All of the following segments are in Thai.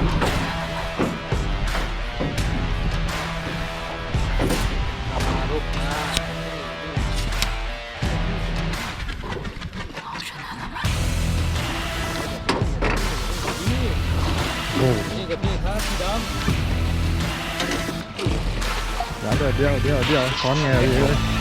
นี่กับนี่ครับพี่ดเดี๋ยวเดี๋ยวเดี๋ยวเดี๋ยวซ้อนไงเอาดีเลย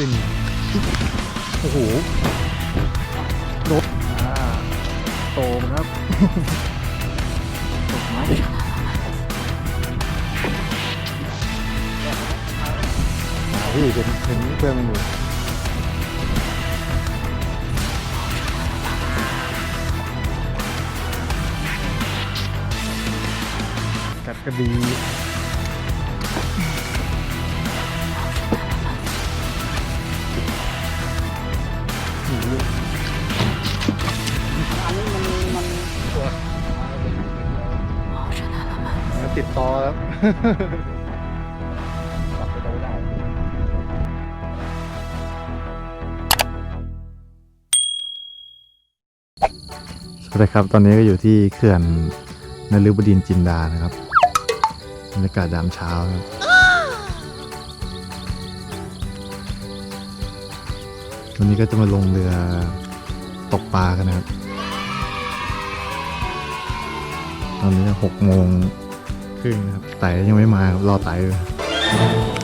ตัวปิ่นโอ้โหรถอ่าโตมันครับำตกไหมหาพี่เห็นเห็นเพื่อนมันอยู่กัดกระดี กลับไปดูได้สวัสดีครับ ตอนนี้ก็อยู่ที่เขื่อนนฤบดินทร์จินดานะครับบรรยากาศยามเช้าครับวันนี้ก็จะมาลงเรือตกปลากันนะครับ ตอนนี้หกโมง ครึ่งนะครับไต่ยังไม่มาครับรอไต่อยู่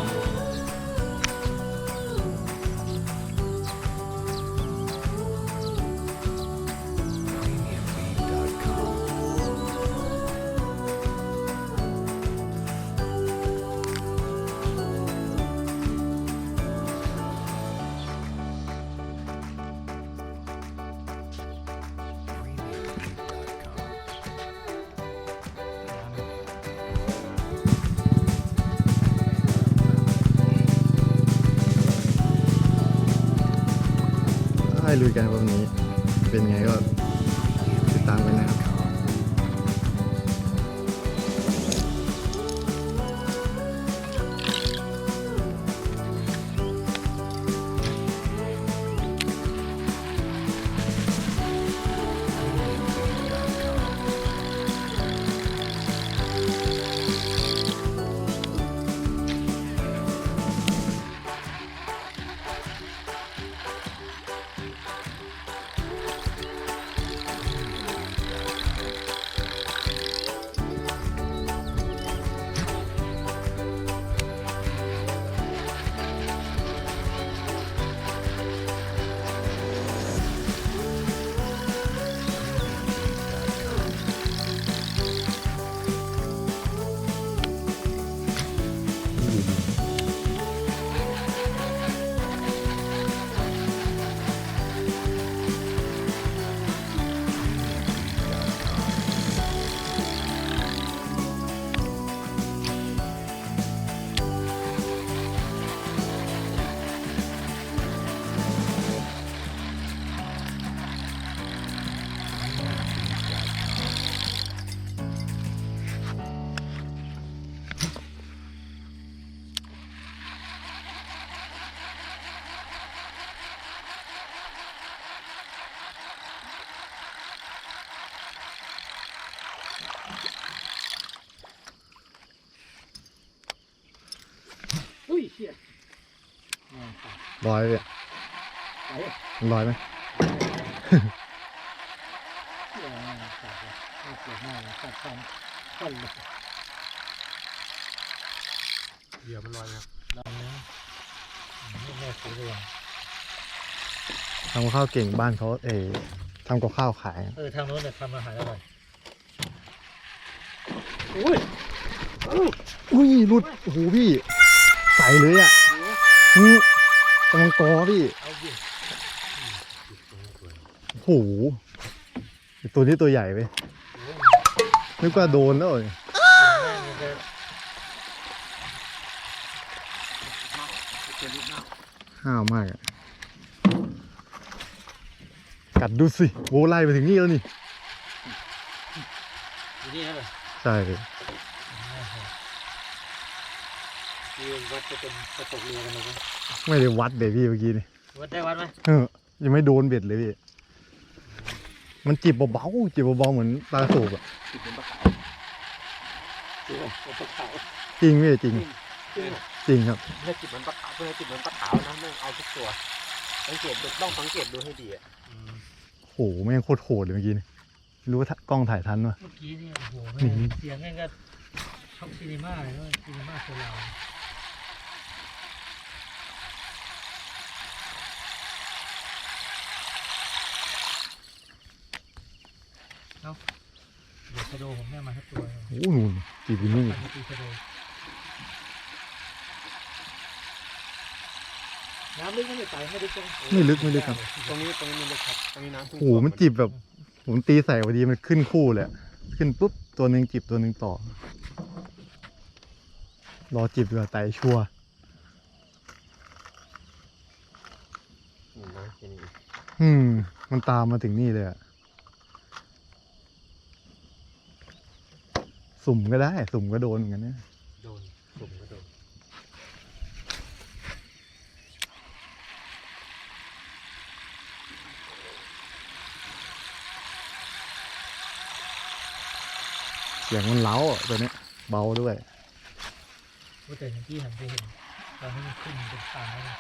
ลอยเลยมันลอยไหมเชี่ยมากสัตว์ไม่เสียมากสัตว์ฟันฟันเลยเหยียบมันลอยครับลองนะไม่แม่สีเหลืองทำกับข้าวเก่งบ้านเขาเออทำกับข้าวขาย เออ ทางโน้นเนี่ยทำอาหารอร่อยอุ้ยอุ้ยหลุดโอ้โหพี่ ใส่เลยอะนี่กำลังกอพี่เอาดิโอ้โหตัวนี้ตัวใหญ่ไปนึกว่าโดนแล้วเนี่ยแม่มันจะจะรีบมากห้าวมากอะกัดดูสิโวไล่ไปถึงนี่แล้วนี่อยู่นี่นะเลย ใช่พี่ดียืนวัดจะเป็นกระตกเรือกันเลยไหมไม่ได้วัดเดี๋ยวพี่เมื่อกี้นี่วัดได้วัดไหมเออยังไม่โดนเบ็ดเลยพี่ มันจิบเบาๆจิบเบาๆเหมือนปลาสูบอะจิบเป็นปลาขาวจิบเป็นปลาขาวจริงพี่จริง จริงจริงครับเพื่อจิบมันปลาขาวเพื่อจิบมันปลาขาวนะไม่เอาทุกตัว สังเกตดูต้องสังเกตดูให้ดีอะโหแม่งโคตรโหดเลยเมื่อกี้นี่ไม่รู้ว่ากล้องถ่ายทันวะเมื่อกี้นี่โอ้โหหนีแม่งเสียงแม่งก็ช็อกซีนีมาเลยว่าซีนีมาโซลาว เอ้าเดี๋ยวชะโดผมแม่มาทักตัวเลยโอ้โหนู่นจิบอยู่นู่นปั่นมาตีชะโดน้ำลึกไม่ได้ไต่ไม่ได้จังไม่ลึกไม่ลึกครับ ตรงนี้ตรงนี้มันเลยครับตรงนี้น้ำเพิ่งโอ้โหมันจิบแบบ ผมตีใส่พอดีมันขึ้นคู่เลยอะขึ้นปุ๊บตัวหนึ่งจิบตัวหนึ่งต่อ รอจิบดีกว่าไตชัวร์อืมนะแค่นี้อืม มันตามมาถึงนี่เลยอะ สุ่มก็ได้ สุ่มก็โดนเหมือนกันนะโดนสุ่มก็โดนเสียงมันเล้าอะตัวเนี้ยเบาด้วยว่าแต่เมื่อกี้หันไปเห็นตอนนี้มันขึ้นเป็นตาแล้วนะ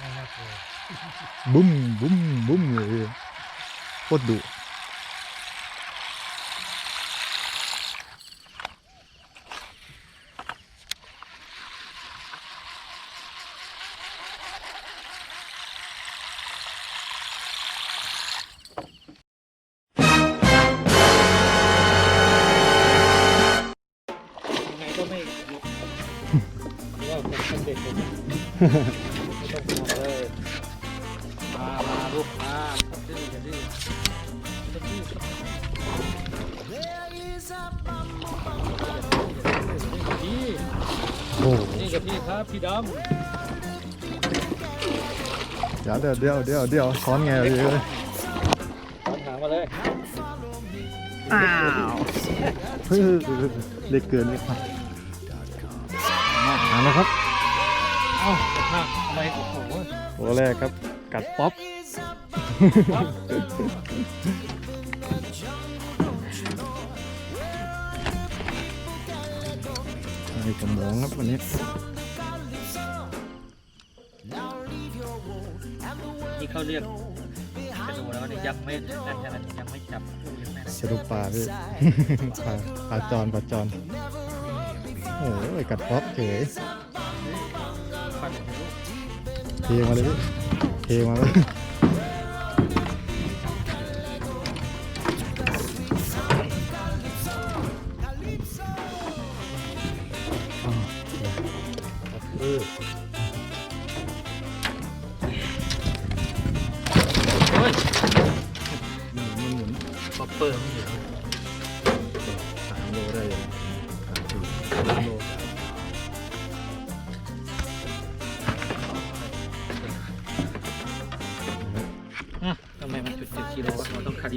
น่าน่ากลัวบุ้มบุ้มบุ้มเลยโคตรดุ ต้องห่วงเลยมา มาลูกมาดื้อจะดื้อจะดื้อครับพี่โอ้นี่กับพี่ครับพี่ดเดี๋ยวเดี๋ยวเดี๋ยวเดี๋ยวเดี๋ยวช้อนไงเลยำตอนหางมาเลยอ้าวเฮ้ยเล็กเกินเลยครับมาแล้วครับ เอ้าตกหางทำไมโอ้โหตัวแรกครับ กัดป๊อปนี่กระมองครับวันนี้นี่เขาเรียกกระดูแล้วนี่ยังไม่นั่นขนาดนี้ยังไม่จับคู่ยังไม่นะสะดุปลาพี่ ปลาปลาจอนปลาจอนโอ้ยกัดป๊อปเฉยปั่นให้ลูก เทมาเลยพี่เทมาเลยเออโอ้ยมุนหมุนหมุนป๊อปเปอร์มันอยู่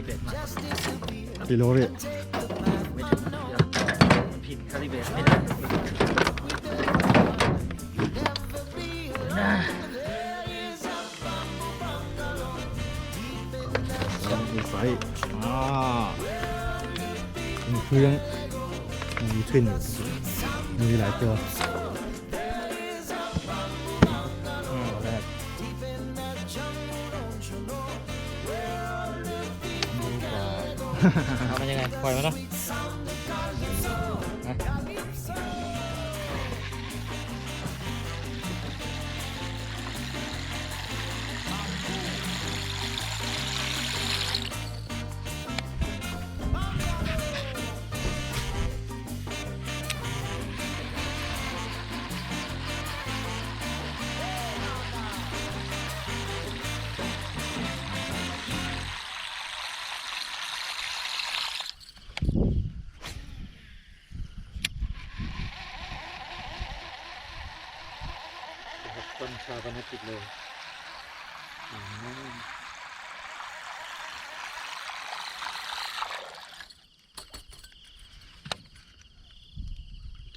ลิเบรตมากิโลพี่ไม่ถึงเดี๋ยวผิดคาลิเบรตไม่ได้นะมีไฟอ่ามีเครื่องมีขึ้นอยู่มีหลายตัว ปล่อยมันเนาะ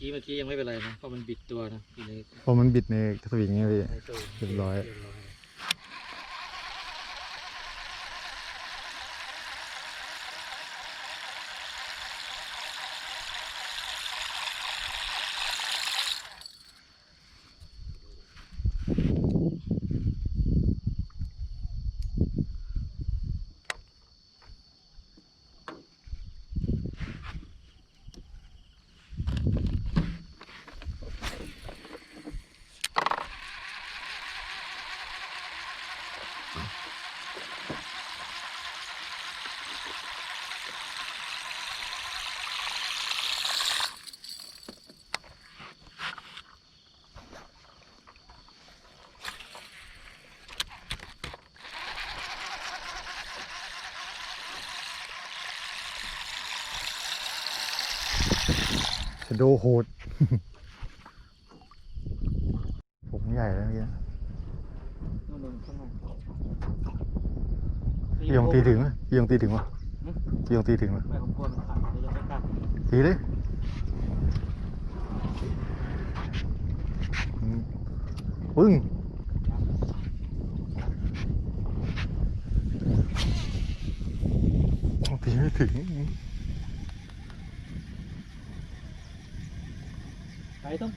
กกี้เมื่อกี้ยังไม่เป็นไรนะเพราะมันบิดตัวนะทีนี้พอมันบิดในสวิงไงพี่ไอ้ตัวเรียบร้อย ชโดโหดผมใหญ่แล้วเมื่อกี้นู่นนู่นข้างนอกพี่ยงตีถึงไหมพี่ยงตีถึงวะหึพี่ยงตีถึงวะไม่ผมกลัวมันขาดเลยยังไม่กล้าตีเลยอืมปึ้งตีไม่ถึง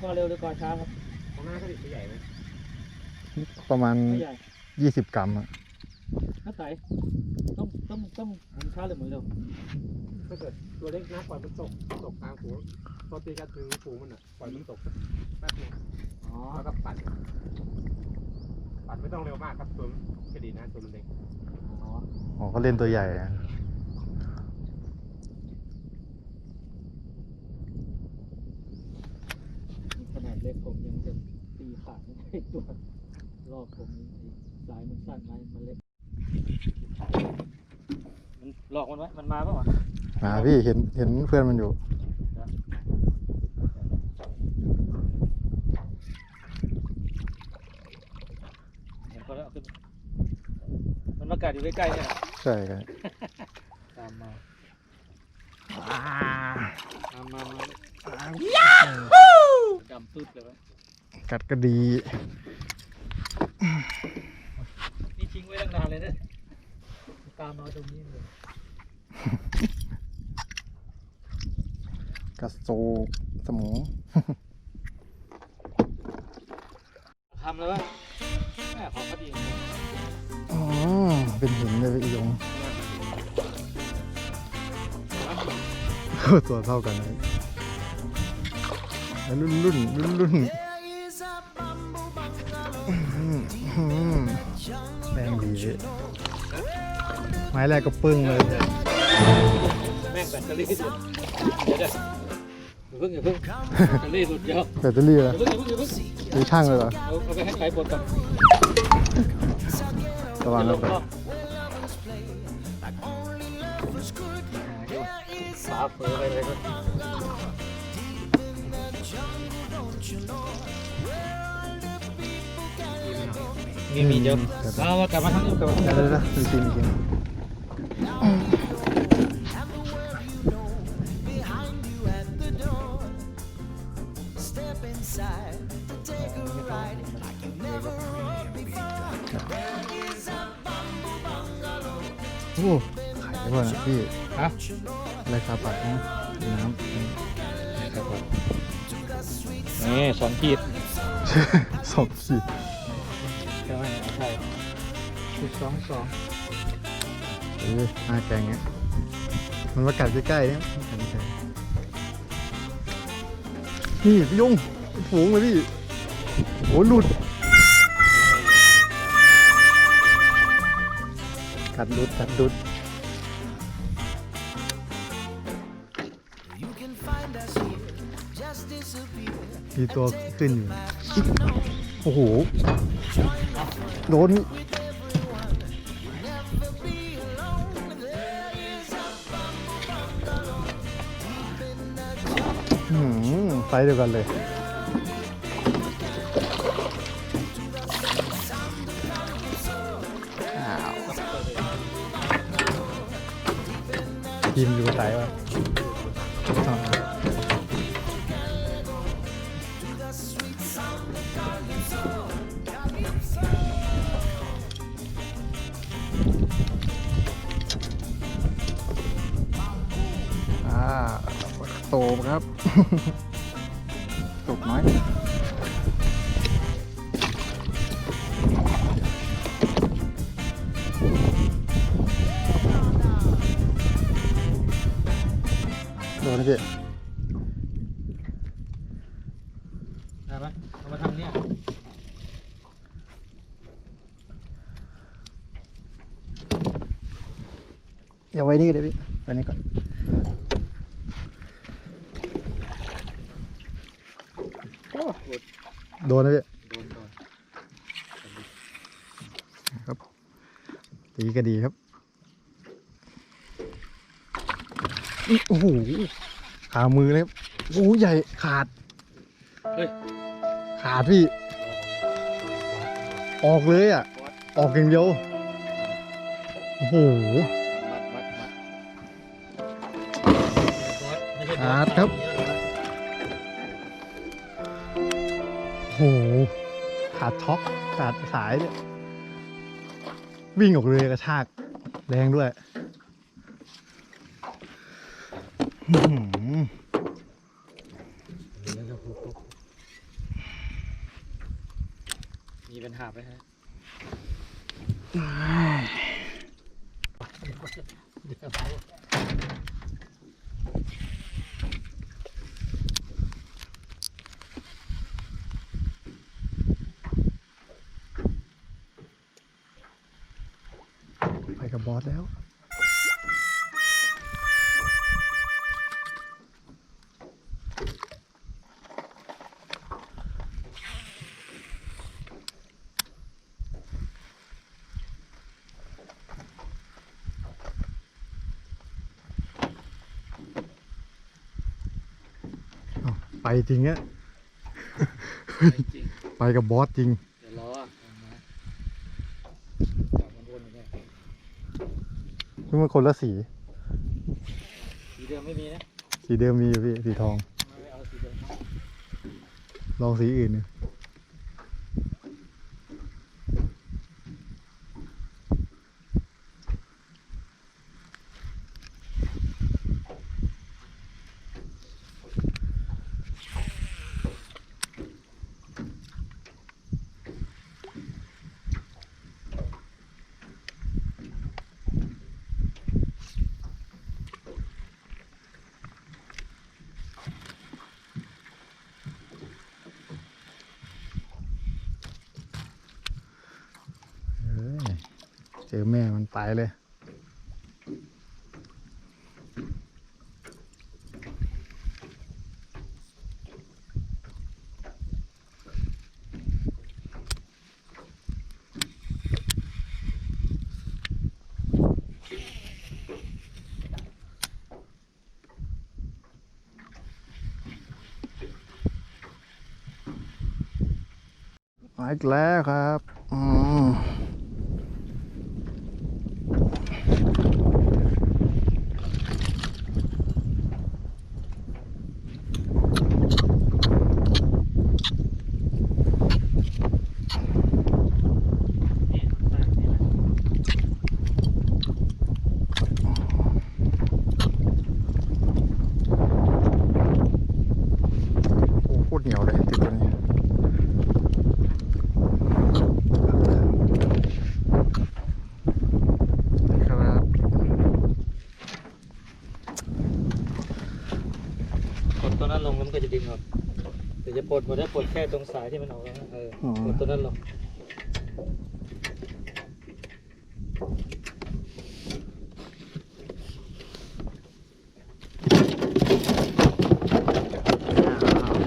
ใครต้องกอเร็วหรือกอช้าครับข้างหน้าก็ดิตัวใหญ่ไหมประมาณไม่ใหญ่ยี่สิบกรัมอะถ้าใส่ต้องต้องต้องหมุนช้าหรือหมุนเร็วถ้าเกิดตัวเล็กนะปล่อยมันตกตกกลางฝูงพอตีกันถึงฝูงมันอะปล่อยมันตกแป๊บนึงอ๋อแล้วก็ปั่นปั่นไม่ต้องเร็วมากครับตัวมันจะดีนะตัวมันเล็กอ๋ออ๋อเขาเล่นตัวใหญ่อะ นี่ขนาดเล็กผมยังจะตีขาดไม่ได้ ตัวรอบผมนี่สายมันสั้นไม้มันเล็ก มันหลอกมันไว้ มันมาเปล่าวะมาพี่เห็นเห็นเพื่อนมันอยู่ เห็นเขาแล้วเอาขึ้น มันมากัดอยู่ใกล้ๆเนี่ยนะใช่ครับตามมาตามมามาดำตุ๊ดเลยวะ กัดก็ดีนี่ทิ้งไว้ตั้งนานเลยนะตามมาตรงนี้เลยกัดโซสมองทำแล้ววะแม่ของเขาดีอ๋อ เป็นหินเลยพี่ยงตัวเท่ากันเลยแล้วรุ่นรุ่นรุ่นรุ่นอื้อหือ แรงดีพี่ไม้แรกก็ปึ้งเลยแม่งแบตเตอรี่สุดเดี๋ยวเดี๋ยวอย่าเพิ่งอย่าเพิ่งแบตเตอรี่สุดเดี๋ยวแบตเตอรี่อเหรอย่าเพิ่งอย่าเพิ่งอย่าเพิ่งหรือช่างเลยเหรอเอาเอาไปให้ใครปลดก่อนระวังลนะงครรัอบบฝาเฟือไปเลยก็ มีมีเดี๋ยวเอากลับมาทางนี้กลับมาทางเดี๋ยวนี้เดี๋ยวเดี๋ยวมีกินมีกินโอ้ขายได้ป่ะนะพี่ฮะอะไรคาปัดนะน้ำนี่สองขีด สองขีดใช่ไหมใช่ สิบสองสองเออหน้าแกงเนี้ยมันมากัดใกล้ๆเนี่ยกัดใกล้ๆนี่พี่ยงฝูงเลยพี่โอ้หลุด กัดหลุดกัดหลุดมีตัวขึ้นอยู่ โอ้โห โดน ไซส์เดียกันเลยยิ้มอยู่ไหนวะอ๋ออ่าโตครับ ต ตีก็ดีครับอื้อโอ้โหขามือเลยครับโอ้โหใหญ่ขาดเฮ้ย ขาดพี่ ออกเลยอะ ออกอย่างเดียวโอ้โหมัดมัดมัดไม่ใช่ขาดครับโอ้โหขาดช็อกขาดสายเนี่ย วิ่งออกเลยกระชาก แรงด้วย อืมปัญหาไหมฮะ ไปกั บบอสแล้วอ้าวไปจริงอะจริงไปกับบอสจริง เดี๋ยวรอเอามาจับมันวนอย่างเงี้ย นี่มันคนละสี สีเดิมไม่มีนะ สีเดิมมีอยู่พี่ สีทอง ไม่เอาสีเดิม ลองสีอื่นดูเอ้ยเจอแม่มันไปเลย มาอีกแล้วครับ อืมโอ้โหโคตรเหนียวเลยติดตัวนี้ ครับ กด ตัวนั้นลงแล้วมันก็จะดึงออกเดี๋ยวจะปลดหมดแล้วปลดแค่ตรงสายที่มันออกแล้วนะเออออกดตัวนั้นลง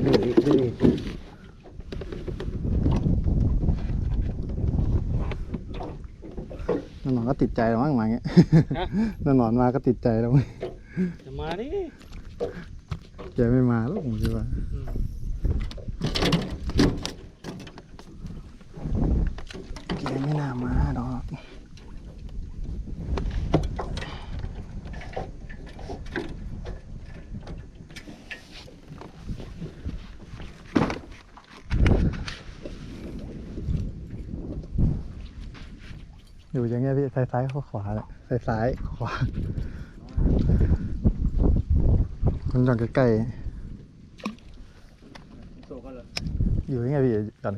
ดื้ออีกดื้ออีกนอนก็ติดใจแล้วมั้งมาเงี้ยฮะนอนมาก็ติดใจแล้วมั้งจะมาดิแกไม่มาแล้วผมคิดว่าอืมแกไม่น่ามาดอกอยู่อย่างเงี้ยพี่ซ้ายซ้ายๆขวาๆแหละซ้ายซ้ายๆขวา มันจอดใกล้โซกันเลยๆอยู่ยังไงพี่จอดโซกัน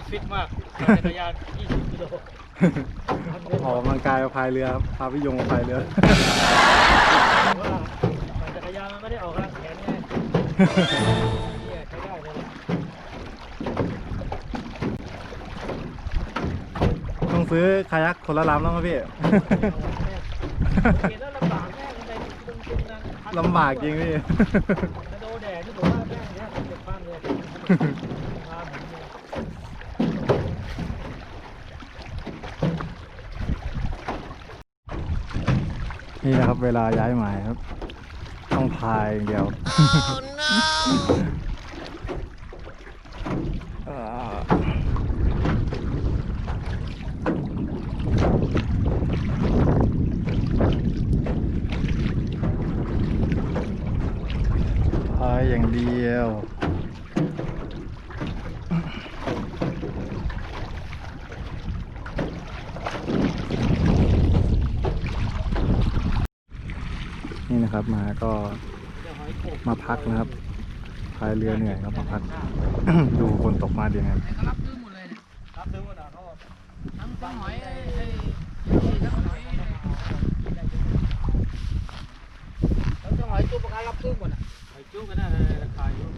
นี้ฟิตมากปั่นจักรยาน20กิโลออกกำลังกายมาพายเรือครับพาพี่ยงมาพายเรือแต่ว่าปั่นจักรยานมันไม่ได้ออกกำลังแขนไงเนี่ยใช้ได้เลยต้องซื้อคายักคนละลำแล้วมั้งพี่ เห็นแล้วลำบากแม่งในตรงตรงนั้นลำบากจริงพี่ กระโดดแดดที่ผมว่าแม่งเนี่ยเจ็บบ้านเลยพาผมเนี่ย นี่นะครับ เวลาย้ายหมายครับ ต้องพายอย่างเดียว พายอย่างเดียว นะครับ มาก็มาพักนะครับพายเรือเหนื่อยครับมาพัก ดูคนตกมาดีไงรับซื้อหมดเลยนี่ยรับซื้อหมดอะเขาบอกทั้งทั้งหอยไอ้ไอ้ทั้งหอยทั้งหอยตู้ประกันรับซื้อหมดอะหอยจุ๊บก็ได้ราคาอยู่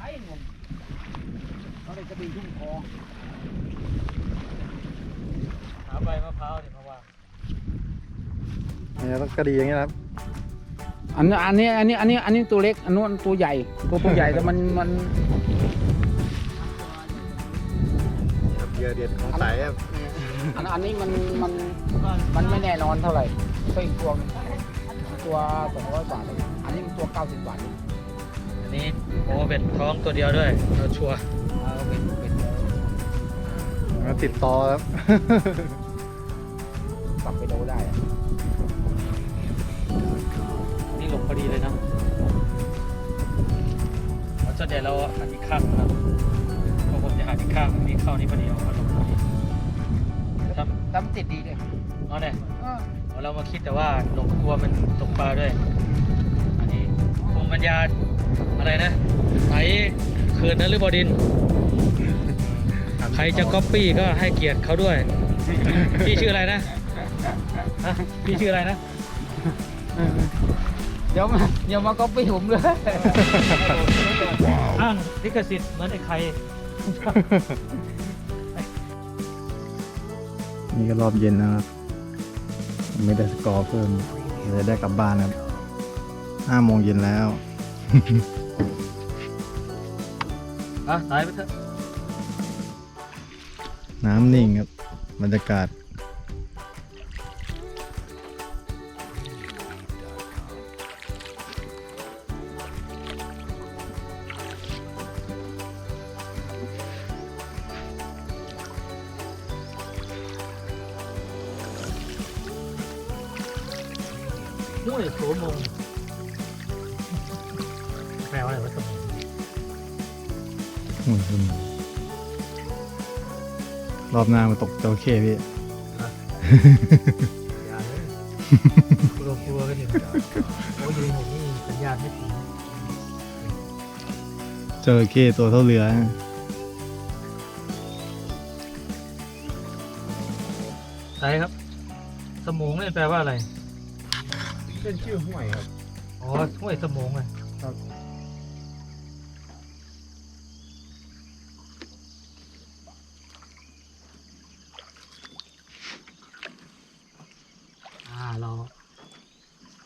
ไอ้หนุ่มเขาเลยจะไปยุ่งคอหาใบมะพร้าวเนี่ย เพราะว่าอันนี้ต้องกระดีอย่างนี้นะครับ อันนี้อันนี้อันนี้อันนี้อันนี้ตัวเล็กอันนู้นตัวใหญ่ตัวตัวใหญ่แต่มันมันเรือเด็ดของสายครับอันอันนี้มันมันมันไม่แน่นอนเท่าไหร่ก็อีกตัวหนึ่งตัวสองร้อยบาทเองอันนี้มันตัวเก้าสิบบาทเองอันนี้โอ้เป็นท้องตัวเดียวด้วยเราชัวร์เอาเป็นเป็นแล้วติดต่อครับปรับไปดูได้ พอดีเลยนะเราจะเดี๋ยวเราหันอีกข้างนะครับพอผมจะหันอีกข้างมีเข้านี่พอดีเอามาหลบพอดีครับแต่มันติดดีเลยเอาเนี่ยเอาเรามาคิดแต่ว่าหลบกลัวมันตกปลาด้วย อันนี้ภูมิปัญญาอะไรนะไถเขื่อนนฤบดินทร์ใครจะก๊อปปี้ก็ให้เกียรติเขาด้วย พี่ชื่ออะไรนะฮะพี่ชื่ออะไรนะเดี๋ยวมาเดี๋ยวมาก็ปี้ผมเลยอ้างลิขสิทธิ์เหมือนไอ้ใครนี่ก็รอบเย็นนะครับ ไม่ได้สกอร์เพิ่มเลยได้กลับบ้านครับห้าโมงเย็นแล้ว อะตายไปเถอะ น้ำนิ่งครับ บรรยากาศ ห้วยโสมงแปลว่าอะไรวะสมองอืมอืมรอบหน้ามาตกจระเข้พี่ อย่าเลยกลัวกลัวกันอยู่โอ้ยยืนผมนี่สัญญาณไม่ถึงจระเข้ตัวเท่าเรือนะใช่ครับ สมองนี่แปลว่าอะไร เป็นชื่อห้วยครับ อ๋อห้วยสมองเลยครับ